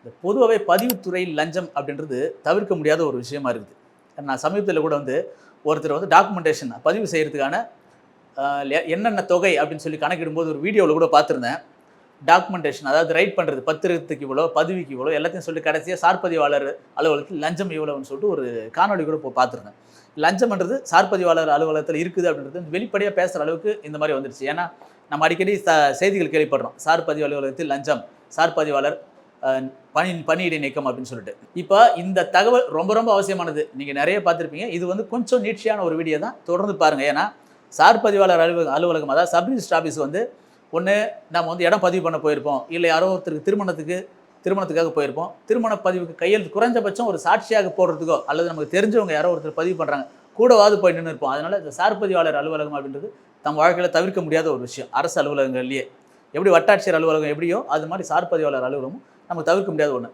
இந்த பொதுவாகவே பதிவுத்துறையில் லஞ்சம் அப்படின்றது தவிர்க்க முடியாத ஒரு விஷயமா இருக்குது. நான் சமீபத்தில் கூட வந்து ஒருத்தர் வந்து டாக்குமெண்டேஷன் பதிவு செய்கிறதுக்கான என்னென்ன தொகை அப்படின்னு சொல்லி கணக்கிடும்போது ஒரு வீடியோவில் கூட பார்த்துருந்தேன். டாக்குமெண்டேஷன் அதாவது ரைட் பண்ணுறது பத்திரத்துக்கு இவ்வளோ பதிவுக்கு இவ்வளோ எல்லாத்தையும் சொல்லி கடைசியாக சார்பதிவாளர் அலுவலகத்தில் லஞ்சம் இவ்வளோன்னு சொல்லிட்டு ஒரு காணொளி கூட இப்போ பார்த்துருந்தேன். லஞ்சம்ன்றது சார்பதிவாளர் அலுவலகத்தில் இருக்குது அப்படின்றது வெளிப்படையாக பேசுகிற அளவுக்கு இந்த மாதிரி வந்துடுச்சு ஏன்னா நம்ம அடிக்கடி ச- செய்திகள் கேள்விப்படுறோம். சார்பதிவு அலுவலகத்தில் லஞ்சம் சார்பதிவாளர் பணி பணியிடை நீக்கம் அப்படின்னு சொல்லிட்டு. இப்போ இந்த தகவல் ரொம்ப ரொம்ப அவசியமானது. நீங்கள் நிறைய பார்த்துருப்பீங்க. இது வந்து கொஞ்சம் நீட்சியான ஒரு வீடியோ தான். தொடர்ந்து பாருங்கள் ஏன்னா சார் பதிவாளர் அலுவலகம் அலுவலகம் அதாவது சப் ரிஜிஸ்டர் ஆஃபீஸ் வந்து ஒன்று நம்ம வந்து இடம் பதிவு பண்ண போயிருப்போம். இல்லை யாரோ ஒருத்தருக்கு திருமணத்துக்கு திருமணத்துக்காக போயிருப்போம். திருமண பதிவுக்கு கையெழுத்து குறைஞ்சபட்சம் ஒரு சாட்சியாக போடுறதுக்கோ அல்லது நமக்கு தெரிஞ்சவங்க யாரோ ஒருத்தர் பதிவு பண்ணுறாங்க கூடவாது போய் நின்று இருப்போம். அதனால் இந்த சார் பதிவாளர் அலுவலகம் அப்படின்றது தம் வாழ்க்கையில் தவிர்க்க முடியாத ஒரு விஷயம். அரசு அலுவலகங்கள்லேயே. எப்படி வட்டாட்சியர் அலுவலகம் எப்படியோ அது மாதிரி சார் பதிவாளர் அலுவலகமும் நமக்கு தவிர்க்க முடியாத ஒன்று